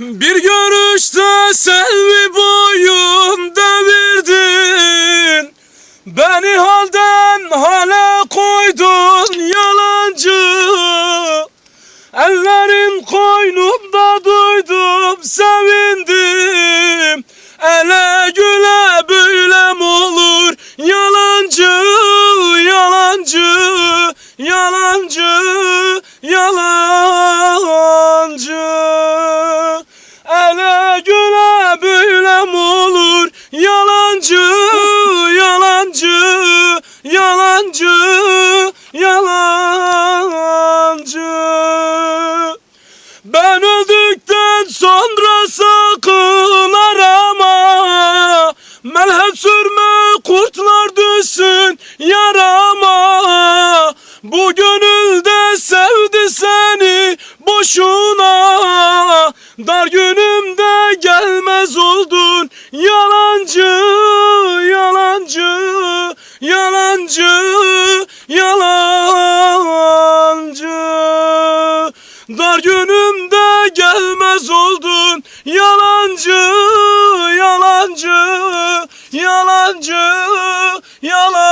Bir görüşte selvi boyun devirdin. Beni halden hale koydun yalancı. Ellerin koynumda duydum sevindim. Ele güle böyle mi olur yalancı yalancı. Ben öldükten sonra sakın arama. Melhem sürme kurtlar düşsün yarama. Bu gönülde sevdi seni boşuna. Dar günümde gelmez oldun yalancı yalancı, yalancı Dar günümde gelmez oldun yalancı, yalancı, yalancı, yalancı.